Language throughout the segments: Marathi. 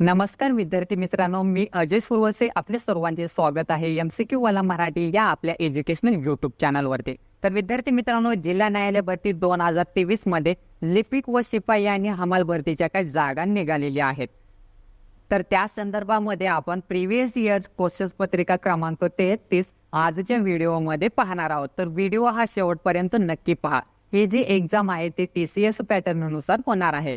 नमस्कार विद्यार्थी मित्रांनो मी अजय सुरवसे. आपल्या सर्वांचे स्वागत आहे एम सी क्यू वाला मराठी या आपल्या एज्युकेशनल युट्यूब चॅनलवरती तर विद्यार्थी मित्रांनो जिल्हा न्यायालय भरती दोन हजार तेवीसमध्ये लिपिक व शिपाई आणि हमाल भरतीच्या काही जागा निघालेल्या आहेत. तर त्या संदर्भामध्ये आपण प्रिव्हियस इयर्स क्वेश्चन पत्रिका क्रमांक तेहतीस आजच्या व्हिडिओमध्ये पाहणार आहोत. तर व्हिडिओ हा शेवटपर्यंत नक्की पहा. ही जी एक्झाम आहे ती टी सी एस पॅटर्ननुसार होणार आहे.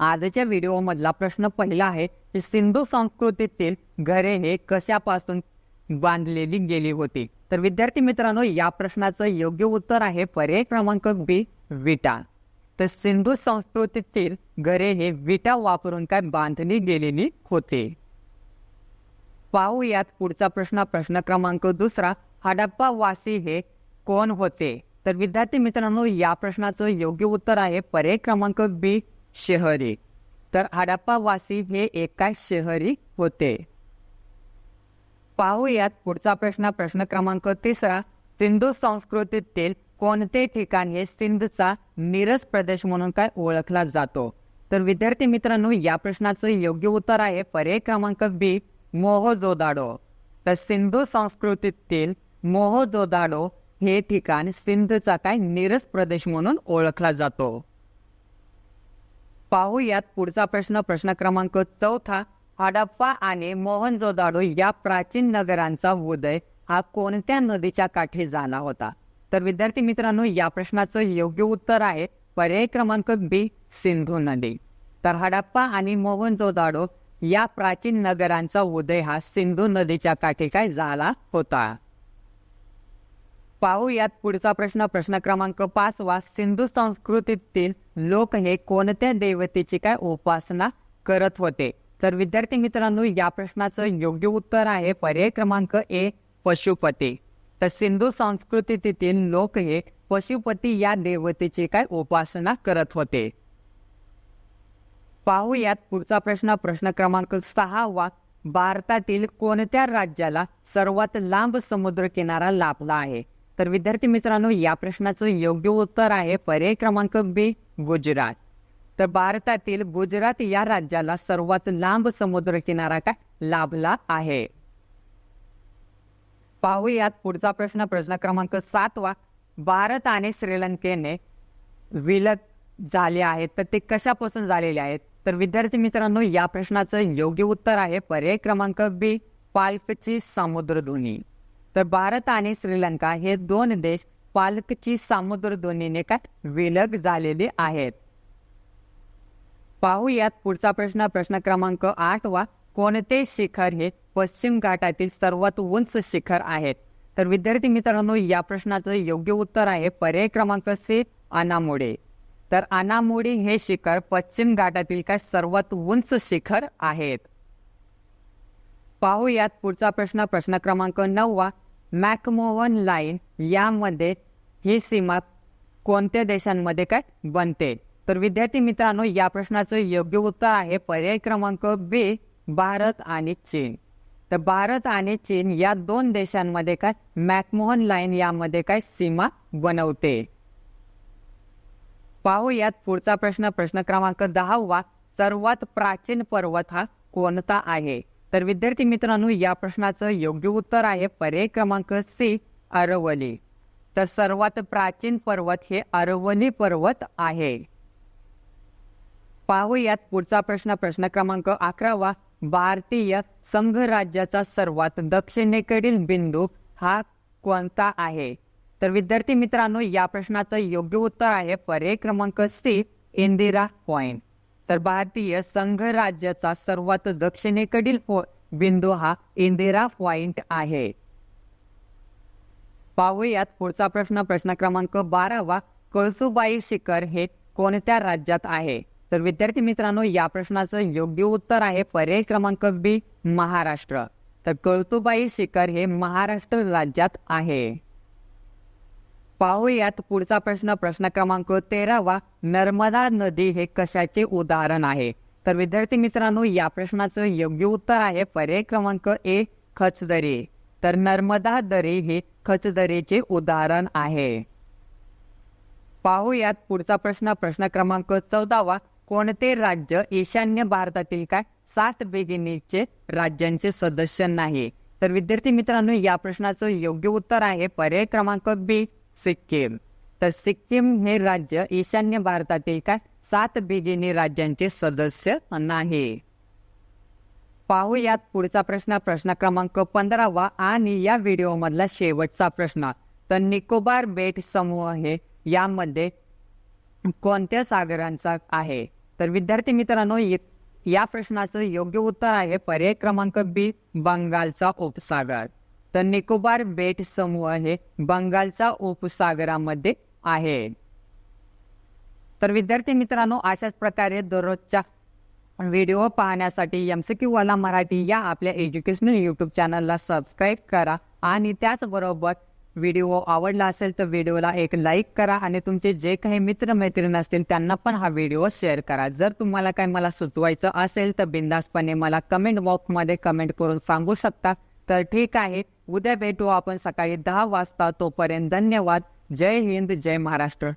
आजच्या व्हिडिओमधला प्रश्न पहिला आहे की सिंधू संस्कृतीतील घरे हे कशापासून बांधलेली गेली होती? तर विद्यार्थी मित्रांनो या प्रश्नाचं योग्य उत्तर आहे पर्याय क्रमांक बी विटा. तर सिंधू संस्कृतीतील घरे हे विटा वापरून काय बांधली गेलेली होती? पाहूयात पुढचा प्रश्न. प्रश्न क्रमांक दुसरा हडप्पा वासी हे कोण होते? तर विद्यार्थी मित्रांनो या प्रश्नाचं योग्य उत्तर आहे पर्याय क्रमांक बी शहरी. तर हडप्पा वासी हे एका शहरी होते. पाहूयात पुढचा प्रश्न. प्रश्न क्रमांक तिसरा. सिंधू संस्कृतीतील कोणते ठिकाण हे सिंधचा नीरस प्रदेश म्हणून काय ओळखला जातो? तर विद्यार्थी मित्रांनो या प्रश्नाचं योग्य उत्तर आहे पर्याय क्रमांक बी मोहोजोदाडो. तर सिंधू संस्कृतीतील मोहोजोदाडो हे ठिकाण सिंधचा काय नीरस प्रदेश म्हणून ओळखला जातो? पाहूयात पुढचा प्रश्न. प्रश्न क्रमांक चौथा. हडप्पा आणि मोहनजोदाडो या प्राचीन नगरांचा उदय हा कोणत्या नदीच्या काठी झाला होता? तर विद्यार्थी मित्रांनो या प्रश्नाचं योग्य उत्तर आहे पर्याय क्रमांक बी सिंधू नदी. तर हडप्पा आणि मोहनजोदाडो या प्राचीन नगरांचा उदय हा सिंधू नदीच्या काठी काय झाला होता? पाहूयात पुढचा प्रश्न. प्रश्न क्रमांक पाचवा सिंधू संस्कृतीतील लोक हे कोणत्या देवतेची काय उपासना करत होते? तर विद्यार्थी मित्रांनो या प्रश्नाचं योग्य उत्तर आहे पर्याय क्रमांक ए पशुपती. तर सिंधू संस्कृतीतील लोक हे पशुपती या देवतेची काय उपासना करत होते? पाहूयात पुढचा प्रश्न. प्रश्न क्रमांक सहा वा भारतातील कोणत्या राज्याला सर्वात लांब समुद्र किनारा लाभला आहे? तर विद्यार्थी मित्रांनो या प्रश्नाचं योग्य उत्तर आहे पर्याय क्रमांक बी गुजरात. तर भारतातील गुजरात या राज्याला सर्वात लांब समुद्र किनारा काय? लाभला आहे. पाहूयात पुढचा प्रश्न प्रश्न क्रमांक सातवा भारत आणि श्रीलंकेने विलग झाले आहेत. तर ते कशापासून झालेले आहेत? तर विद्यार्थी मित्रांनो या प्रश्नाचं योग्य उत्तर आहे पर्याय क्रमांक बी पाल्कची समुद्रधुनी. तर भारत आणि श्रीलंका हे दोन देश पालकची समुद्रधुनीने काय विलग झालेले आहेत. पाहूयात पुढचा प्रश्न. प्रश्न क्रमांक आठवा कोणते शिखर हे पश्चिम घाटातील सर्वात उंच शिखर आहेत तर विद्यार्थी मित्रांनो या प्रश्नाचं योग्य उत्तर आहे पर्याय क्रमांक सी अनामोडे. तर अनामोडे हे शिखर पश्चिम घाटातील काय सर्वात उंच शिखर आहेत? पाहूयात पुढचा प्रश्न. प्रश्न क्रमांक नववा मॅकमोहन लाईन यामध्ये ही सीमा कोणत्या देशांमध्ये काय बनते? तर विद्यार्थी मित्रांनो या प्रश्नाचं योग्य उत्तर आहे पर्याय क्रमांक बी भारत आणि चीन. तर भारत आणि चीन या दोन देशांमध्ये काय मॅकमोहन लाईन यामध्ये काय सीमा बनवते? पाहूयात पुढचा प्रश्न. प्रश्न क्रमांक दहावा सर्वात प्राचीन पर्वत हा कोणता आहे? तर विद्यार्थी मित्रांनो या प्रश्नाचं योग्य उत्तर आहे पर्याय क्रमांक सी अरवली. तर सर्वात प्राचीन पर्वत हे अरवली पर्वत आहे. पाहूयात पुढचा प्रश्न. प्रश्न क्रमांक अकरावा. भारतीय संघ राज्याचा सर्वात दक्षिणेकडील बिंदू हा कोणता आहे? तर विद्यार्थी मित्रांनो या प्रश्नाचं योग्य उत्तर आहे पर्याय क्रमांक सी इंदिरा पॉइंट. तर भारतीय संघ राज्याचा सर्वात दक्षिणेकडील बिंदू हा इंदिरा पॉइंट आहे. पाहूयात पुढचा प्रश्न. प्रश्न क्रमांक बारावा कळसुबाई शिखर हे कोणत्या राज्यात आहे? तर विद्यार्थी मित्रांनो या प्रश्नाचं योग्य उत्तर आहे पर्याय क्रमांक बी महाराष्ट्र. तर कळतुबाई शिखर हे महाराष्ट्र राज्यात आहे. पाहूयात पुढचा प्रश्न. प्रश्न क्रमांक तेरावा नर्मदा नदी हे कशाचे उदाहरण आहे? तर विद्यार्थी मित्रांनो या प्रश्नाचं योग्य उत्तर आहे पर्याय क्रमांक ए खचदरी. तर नर्मदा दरी हे खचदरीचे उदाहरण आहे. पाहूयात पुढचा प्रश्न. प्रश्न क्रमांक चौदावा कोणते राज्य ईशान्य भारतातील काय सात बेगिनीचे राज्यांचे सदस्य नाही? तर विद्यार्थी मित्रांनो या प्रश्नाचं योग्य उत्तर आहे पर्याय क्रमांक बी सिक्कीम. तर सिक्कीम हे राज्य ईशान्य भारतातील काय? सात बिगिनी राज्यांचे सदस्य नाही. पाहूयात पुढचा प्रश्न. प्रश्न क्रमांक पंधरावा आणि या व्हिडिओ मधला शेवटचा प्रश्न. तर निकोबार बेट समूह हे यामध्ये कोणत्या सागरांचा आहे? तर विद्यार्थी मित्रांनो या प्रश्नाचं योग्य उत्तर आहे पर्याय क्रमांक बी बंगालचा उपसागर. तर निकोबार बेट समूह हे बंगालचा उपसागरामध्ये आहे. तर विद्यार्थी मित्रांनो अशाच प्रकारे दररोजच्या व्हिडिओ पाहण्यासाठी एम सी क्यू वाला मराठी या आपल्या एज्युकेशनल यूट्यूब चॅनलला सबस्क्राईब करा आणि त्याचबरोबर व्हिडिओ आवडला असेल तर व्हिडिओला एक लाईक करा आणि तुमचे जे काही मित्रमैत्रिणी असतील त्यांना पण हा व्हिडिओ शेअर करा. जर तुम्हाला काही मला सुचवायचं असेल तर बिंदासपणे मला कमेंट बॉक्समध्ये कमेंट करून सांगू शकता. तर ठीक आहे. उद्या भेटू आपण सकाळी दहा वाजता तोपर्यंत धन्यवाद. जय हिंद जय महाराष्ट्र.